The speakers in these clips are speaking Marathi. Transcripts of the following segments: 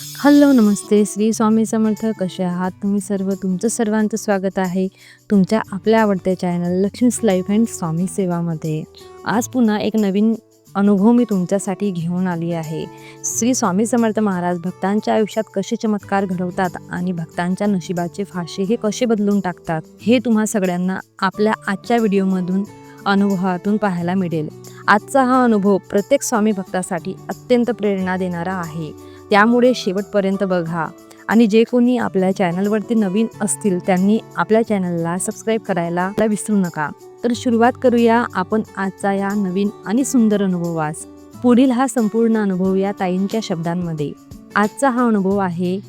हॅलो नमस्ते. श्री स्वामी समर्थ कसे आहात? तुम्ही सर्व तुमचं सर्वांचं स्वागत आहे तुमच्या आपल्या आवडत्या चॅनल लक्ष्मीस लाईफ अँड स्वामी सेवामध्ये. आज पुन्हा एक नवीन अनुभव मी तुमच्यासाठी घेऊन आली आहे. श्री स्वामी समर्थ महाराज भक्तांच्या आयुष्यात कसे चमत्कार घडवतात आणि भक्तांच्या नशिबाचे फाशे हे कसे बदलून टाकतात हे तुम्हा सगळ्यांना आपल्या आजच्या व्हिडिओमधून अनुभवातून पाहायला मिळेल. आजचा हा अनुभव प्रत्येक स्वामी भक्तासाठी अत्यंत प्रेरणा देणारा आहे. त्यामुळे शेवटपर्यंत बघा. आणि जे कोणी आपल्या चॅनलवरती नवीन असतील त्यांनी आपल्या चॅनलला सबस्क्राईब करायला विसरू नका. तर सुरुवात करूया आपण आजचा या नवीन आणि सुंदर अनुभवास. पुढील हा संपूर्ण अनुभव या ताईंच्या शब्दांमध्ये. आजचा हा अनुभव आहे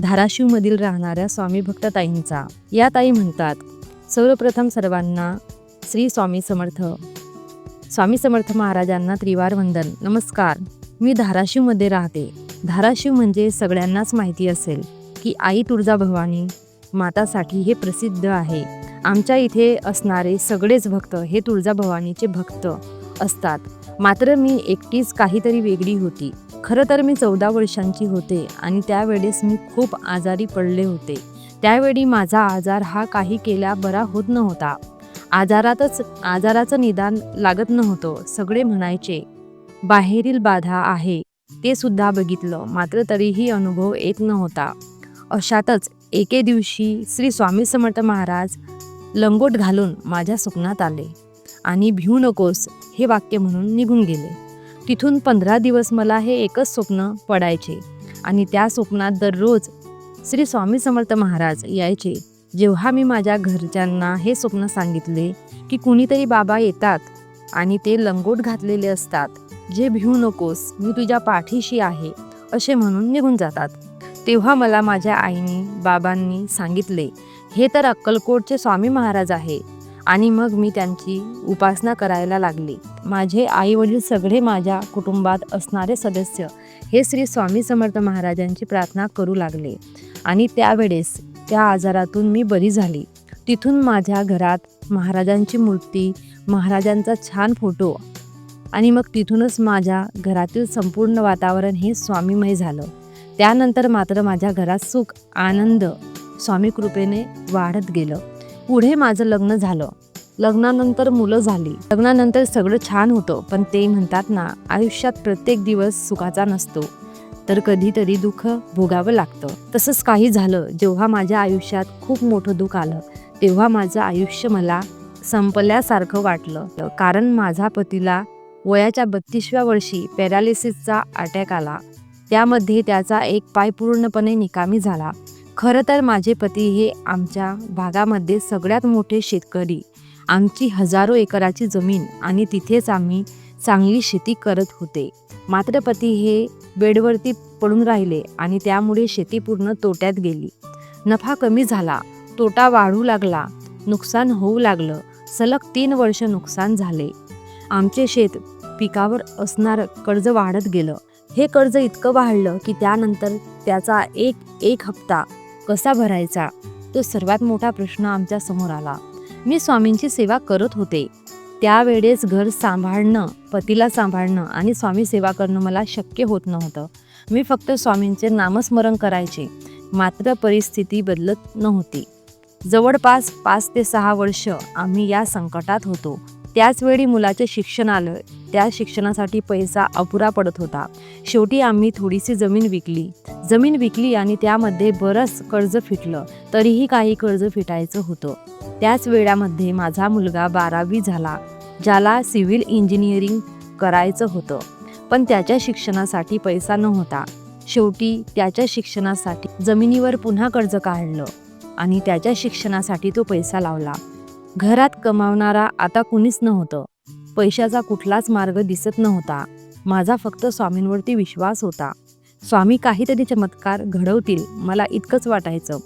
धाराशिवमधील राहणाऱ्या स्वामी भक्त ताईंचा. या ताई म्हणतात सर्वप्रथम सर्वांना श्री स्वामी समर्थ. स्वामी समर्थ महाराजांना त्रिवार वंदन. नमस्कार. मी धाराशिवमध्ये राहते. धाराशिव म्हणजे सगळ्यांनाच माहिती असेल की आई तुळजाभवानी मातासाठी हे प्रसिद्ध आहे. आमच्या इथे असणारे सगळेच भक्त हे तुळजाभवानीचे भक्त असतात. मात्र मी एकटीच काहीतरी वेगळी होती. खरं तर मी चौदा वर्षांची होते आणि त्यावेळेस मी खूप आजारी पडले होते. त्यावेळी माझा आजार हा काही केला बरा होत नव्हता. आजारातच आजाराचं निदान लागत नव्हतं सगळे म्हणायचे. बाहेरील बाधा आहे. ते सुद्धा बघितलं. मात्र तरीही अनुभव येत नव्हता. अशातच एके दिवशी श्री स्वामी समर्थ महाराज लंगोट घालून माझ्या स्वप्नात आले. आणि भिऊ नकोस हे वाक्य म्हणून निघून गेले. तिथून पंधरा दिवस मला हे एकच स्वप्न पडायचे. आणि त्या स्वप्नात दररोज श्री स्वामी समर्थ महाराज यायचे. जेव्हा मी माझ्या घरच्यांना हे स्वप्न सांगितले की कुणीतरी बाबा येतात आणि ते लंगोट घातलेले असतात. जे भिवू नकोस मी तुझ्या पाठीशी आहे असे म्हणून निघून जातात. तेव्हा मला माझ्या आईने बाबांनी सांगितले हे तर अक्कलकोटचे स्वामी महाराज आहे. आणि मग मी त्यांची उपासना करायला लागली. माझे आई वडील सगळे माझ्या कुटुंबात असणारे सदस्य हे श्री स्वामी समर्थ महाराजांची प्रार्थना करू लागले. आणि त्यावेळेस त्या आजारातून मी बरी झाली. तिथून माझ्या घरात महाराजांची मूर्ती महाराजांचा छान फोटो आणि मग तिथूनच माझ्या घरातील संपूर्ण वातावरण हे स्वामीमय झालं. त्यानंतर मात्र माझ्या घरात सुख आनंद स्वामी कृपेने वाढत गेलं. पुढे माझं लग्न झालं. लग्नानंतर मुलं झाली. लग्नानंतर सगळं छान होतं पण ते म्हणतात ना आयुष्यात प्रत्येक दिवस सुखाचा नसतो. तर कधीतरी दुःख भोगावं लागतं. तसंच काही झालं जेव्हा माझ्या आयुष्यात खूप मोठं दुःख आलं तेव्हा माझं आयुष्य मला संपल्यासारखं वाटलं. कारण माझा पतीला वयाच्या बत्तीसव्या वर्षी पॅरालिसिसचा अटॅक आला. त्यामध्ये त्याचा एक पाय पूर्णपणे निकामी झाला. खरं तर माझे पती हे आमच्या भागामध्ये सगळ्यात मोठे शेतकरी. आमची हजारो एकराची जमीन आणि तिथेच आम्ही चांगली शेती करत होते. मात्र पती हे बेडवरती पडून राहिले आणि त्यामुळे शेती पूर्ण तोट्यात गेली. नफा कमी झाला तोटा वाढू लागला नुकसान होऊ लागलं सलग तीन वर्ष नुकसान झाले. आमचे शेत पिकावर असणारं कर्ज वाढत गेलं. हे कर्ज इतकं वाढलं की त्यानंतर त्याचा एक एक हप्ता कसा भरायचा? तो सर्वात मोठा प्रश्न आमच्यासमोर आला. मी स्वामींची सेवा करत होते. त्यावेळेस घर सांभाळणं पतीला सांभाळणं आणि स्वामी सेवा करणं मला शक्य होत नव्हतं. मी फक्त स्वामींचे नामस्मरण करायचे. मात्र परिस्थिती बदलत नव्हती. जवळपास पाच ते सहा वर्ष आम्ही या संकटात होतो. त्याचवेळी मुलाचे शिक्षण आलं. त्या शिक्षणासाठी पैसा अपुरा पडत होता. शेवटी आम्ही थोडीशी जमीन विकली. जमीन विकली आणि त्यामध्ये बरंच कर्ज फिटलं. तरीही काही कर्ज फिटायचं होतं. त्याच वेळामध्ये माझा मुलगा बारावी झाला ज्याला सिव्हिल इंजिनिअरिंग करायचं होतं. पण त्याच्या शिक्षणासाठी पैसा नव्हता. शेवटी त्याच्या शिक्षणासाठी जमिनीवर पुन्हा कर्ज काढलं आणि त्याच्या शिक्षणासाठी तो पैसा लावला. घरात कमावणारा आता कुणीच नव्हतं. पैशाचा कुठलाच मार्ग दिसत नव्हता. माझा फक्त स्वामींवरती विश्वास होता. स्वामी काहीतरी चमत्कार घडवतील मला इतकंच वाटायचं.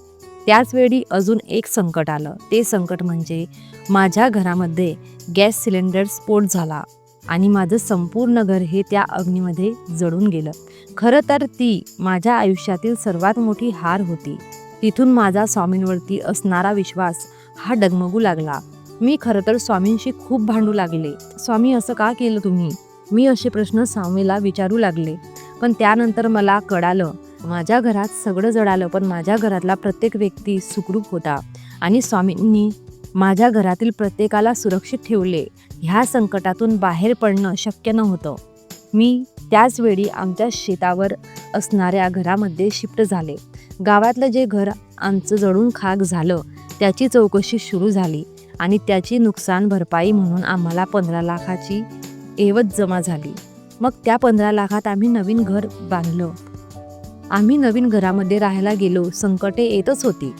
त्याचवेळी अजून एक संकट आलं. ते संकट म्हणजे माझ्या घरामध्ये गॅस सिलेंडर स्फोट झाला आणि माझं संपूर्ण घर हे त्या अग्नीमध्ये जळून गेलं. खरं तर ती माझ्या आयुष्यातील सर्वात मोठी हार होती. तिथून माझा स्वामींवरती असणारा विश्वास हा डगमगू लागला. मी खरं तर स्वामींशी खूप भांडू लागले. स्वामी असं का केलं तुम्ही? मी असे प्रश्न स्वामीला विचारू लागले. पण त्यानंतर मला कळालं माझ्या घरात सगळं जळालं पण माझ्या घरातला प्रत्येक व्यक्ती सुखरूप होता. आणि स्वामींनी माझ्या घरातील प्रत्येकाला सुरक्षित ठेवले. ह्या संकटातून बाहेर पडणं शक्य नव्हतं. मी त्याचवेळी आमच्या शेतावर असणाऱ्या घरामध्ये शिफ्ट झाले. गावातलं जे घर आमचं जळून खाक झालं त्याची चौकशी सुरू झाली. आणि त्याची नुकसान भरपाई म्हणून आम्हाला पंधरा लाखाची एवज जमा झाली. मग त्या पंधरा लाखात आम्ही नवीन घर बांधलं. आम्ही नवीन घरामध्ये राहायला गेलो. संकटे येतच होती.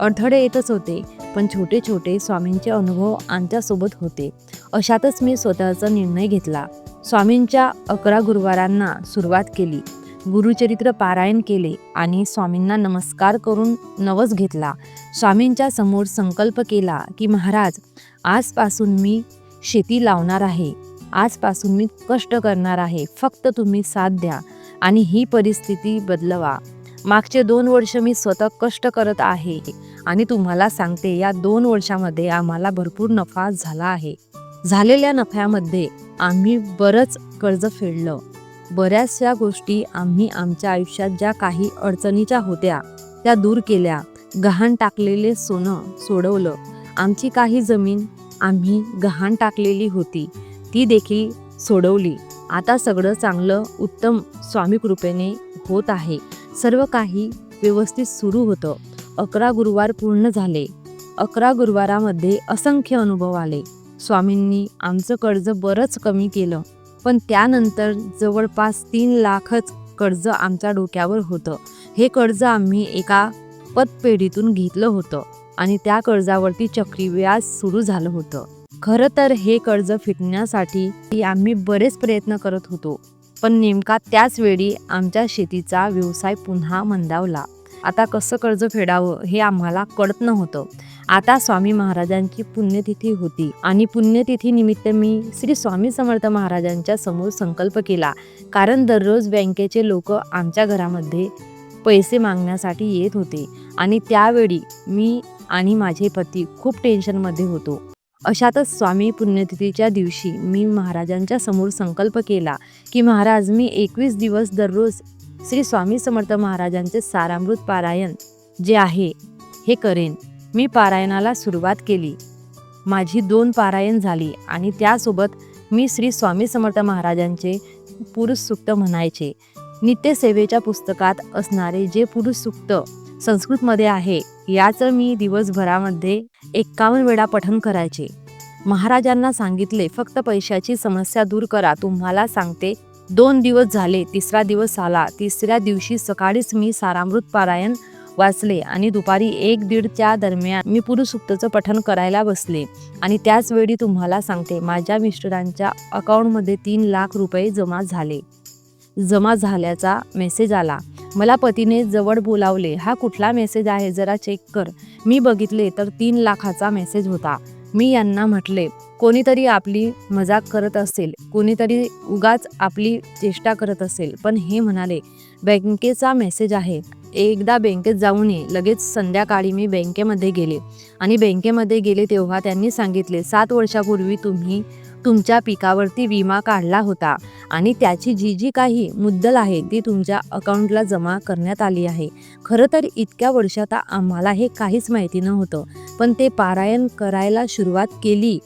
अडथळे येतच होते. पण छोटे छोटे स्वामींचे अनुभव आमच्यासोबत होते. अशातच मी स्वतःचा निर्णय घेतला. स्वामींच्या अकरा गुरुवारांना सुरुवात केली. गुरुचरित्र पारायण केले आणि स्वामींना नमस्कार करून नवस घेतला. स्वामींच्या समोर संकल्प केला की महाराज आजपासून मी शेती लावणार आहे. आजपासून मी कष्ट करणार आहे. फक्त तुम्ही साथ द्या आणि ही परिस्थिती बदलवा. मागचे दोन वर्ष मी स्वतः कष्ट करत आहे आणि तुम्हाला सांगते या दोन वर्षामध्ये आम्हाला भरपूर नफा झाला आहे. झालेल्या नफ्यामध्ये आम्ही बरंच कर्ज फेडलं. बऱ्याचशा गोष्टी आम्ही आमच्या आयुष्यात ज्या काही अडचणीच्या होत्या त्या दूर केल्या. गहाण टाकलेले सोनं सोडवलं. आमची काही जमीन आम्ही गहाण टाकलेली होती. ती देखील सोडवली. आता सगळं चांगलं उत्तम स्वामी कृपेने होत आहे. सर्व काही व्यवस्थित सुरू होतं. अकरा गुरुवार पूर्ण झाले. अकरा गुरुवारामध्ये असंख्य अनुभव आले. स्वामींनी आमचं कर्ज बरंच कमी केलं. पण त्यानंतर जवळपास तीन लाखच कर्ज आमच्या डोक्यावर होतं. हे कर्ज आम्ही एका पतपेढीतून घेतलं होतं आणि त्या कर्जावरती चक्रीव्याज सुरू झालं होतं. खरं तर हे कर्ज फिटण्यासाठी आम्ही बरेच प्रयत्न करत होतो पण नेमका त्याच वेळी आमच्या शेतीचा व्यवसाय पुन्हा मंदावला. आता कसं कर्ज फेडावं हे आम्हाला कळत नव्हतं. आता स्वामी महाराजांची पुण्यतिथी होती. आणि पुण्यतिथी निमित्त मी श्री स्वामी समर्थ महाराजांच्या समोर संकल्प केला. कारण दररोज बँकेचे लोक आमच्या घरामध्ये पैसे मागण्यासाठी येत होते. आणि त्यावेळी मी आणि माझे पती खूप टेन्शनमध्ये होतो. अशातच स्वामी पुण्यतिथीच्या दिवशी मी महाराजांच्या समोर संकल्प केला की महाराज मी एकवीस दिवस दररोज श्री स्वामी समर्थ महाराजांचे सारामृत पारायण जे आहे हे करेन. मी पारायणाला सुरुवात केली. माझी दोन पारायण झाली आणि त्यासोबत मी श्री स्वामी समर्थ महाराजांचे पुरुष सुक्त म्हणायचे. नित्यसेवेच्या पुस्तकात असणारे जे पुरुष सुक्त संस्कृतमध्ये आहे याचं मी दिवसभरामध्ये एक्कावन्न वेळा पठन करायचे. महाराजांना सांगितले फक्त पैशाची समस्या दूर करा तुम्हाला सांगते दोन दिवस झाले तिसरा दिवस आला तिसऱ्या दिवशी सकाळीच मी सारामृत पारायण वाचले आणि दुपारी एक दीडच्या दरम्यान मी पुरुषुक्तचं पठण करायला बसले. आणि त्याच वेळी तुम्हाला सांगते माझ्या मिस्टरांच्या अकाउंटमध्ये तीन लाख रुपये जमा झाले. जमा झाल्याचा मेसेज आला. मला पतीने जवळ बोलावले हा कुठला मेसेज आहे? जरा चेक कर. मी बघितले तर तीन लाखाचा मेसेज होता. मी यांना म्हटले कोणीतरी आपली मजाक करत असेल कोणीतरी उगाच आपली चेष्टा करत असेल. पण हे म्हणाले बँकेचा मेसेज आहे. एकदा बँकेत जाऊन ये लगेच संध्याकाळी मी बँकेमध्ये गेले. आणि बँकेमध्ये गेले तेव्हा त्यांनी सांगितले सात वर्षापूर्वी तुम्ही तुमच्या पिकावरती विमा काढला होता आणि त्याची जी जी काही मुद्दल आहे ती तुमच्या अकाउंटला जमा करण्यात आली आहे. खरं तर इतक्या वर्षात आम्हाला हे काहीच माहिती नव्हतं पण ते पारायण करायला सुरुवात केली.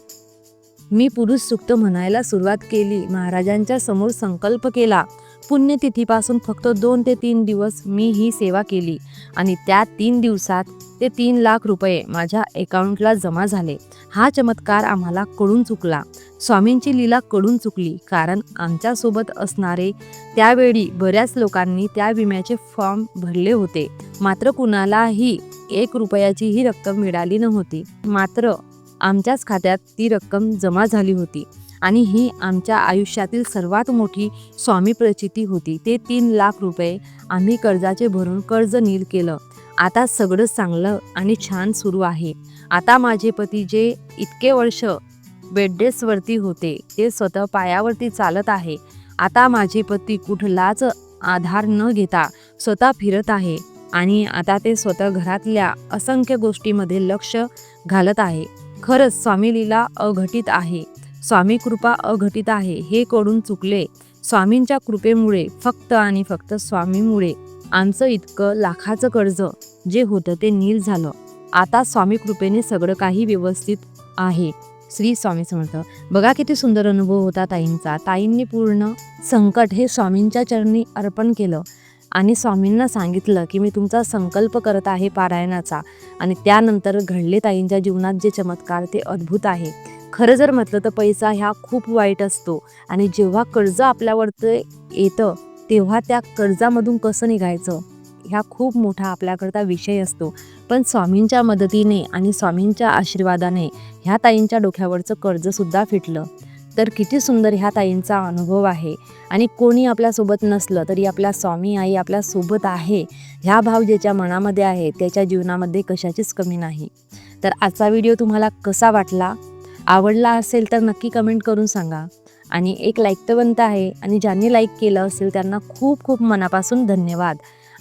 मी पुरुष सुक्त म्हणायला सुरुवात केली. महाराजांच्या समोर संकल्प केला. पुण्यतिथीपासून फक्त दोन ते तीन दिवस मी ही सेवा केली आणि त्या तीन दिवसात ते तीन लाख रुपये माझ्या अकाउंटला जमा झाले. हा चमत्कार आम्हाला कळून चुकला. स्वामींची लीला कळून चुकली कारण आमच्यासोबत असणारे त्यावेळी बऱ्याच लोकांनी त्या विम्याचे फॉर्म भरले होते. मात्र कुणालाही एक रुपयाचीही रक्कम मिळाली नव्हती. मात्र आमच्याच खात्यात ती रक्कम जमा झाली होती. आणि ही आमच्या आयुष्यातील सर्वात मोठी स्वामी प्रचिती होती. ते तीन लाख रुपये आम्ही कर्जाचे भरून कर्ज नील केलं. आता सगळं चांगलं आणि छान सुरू आहे. आता माझे पती जे इतके वर्ष बेड्डेसवरती होते ते स्वतः पायावरती चालत आहे. आता माझे पती कुठलाच आधार न घेता स्वतः फिरत आहे आणि आता ते स्वतः घरातल्या असंख्य गोष्टीमध्ये लक्ष घालत आहे. खरंच स्वामी लीला अघटित आहे. स्वामी कृपा अघटित आहे हे कळून चुकले. स्वामींच्या कृपेमुळे फक्त आणि फक्त स्वामीमुळे आमचं इतकं लाखाचं कर्ज जे होतं ते नील झालं. आता स्वामी कृपेने सगळं काही व्यवस्थित आहे. श्री स्वामी समर्थ. बघा किती सुंदर अनुभव होता ताईंचा. ताईंनी पूर्ण संकट हे स्वामींच्या चरणी अर्पण केलं आणि स्वामींना सांगितलं की मी तुमचा संकल्प करत आहे पारायणाचा आणि त्यानंतर घडले ताईंच्या जीवनात जे चमत्कार ते अद्भुत आहे. खरं जर म्हटलं तर पैसा ह्या खूप वाईट असतो. आणि जेव्हा कर्ज आपल्यावरतं येतं तेव्हा त्या कर्जामधून कसं निघायचं? ह्या खूप मोठा आपल्याकरता विषय असतो. पण स्वामींच्या मदतीने आणि स्वामींच्या आशीर्वादाने ह्या ताईंच्या डोक्यावरचं कर्जसुद्धा फिटलं. तर किती सुंदर ह्या ताईंचा अनुभव आहे. आणि कोणी आपल्यासोबत नसलं तरी आपल्या स्वामी आई आपल्यासोबत आहे. ह्या भाव ज्याच्या मनामध्ये आहे त्याच्या जीवनामध्ये कशाचीच कमी नाही. तर आजचा व्हिडिओ तुम्हाला कसा वाटला? आवडला असेल तर नक्की कमेंट करून सांगा. आणि एक लाईक तर बनतं आहे आणि ज्यांनी लाईक केलं असेल त्यांना खूप खूप मनापासून धन्यवाद.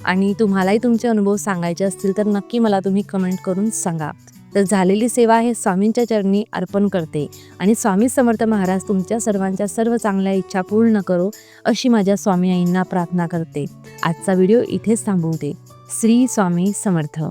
आणि तुम्हालाही तुमचे अनुभव सांगायचे असतील तर नक्की मला तुम्ही कमेंट करून सांगा. तर झालेली सेवा हे स्वामींच्या चरणी अर्पण करते. आणि स्वामी समर्थ महाराज तुमच्या सर्वांच्या सर्व चांगल्या इच्छा पूर्ण करो अशी माझ्या स्वामी आईंना प्रार्थना करते. आजचा व्हिडिओ इथेच थांबवते. श्री स्वामी समर्थ.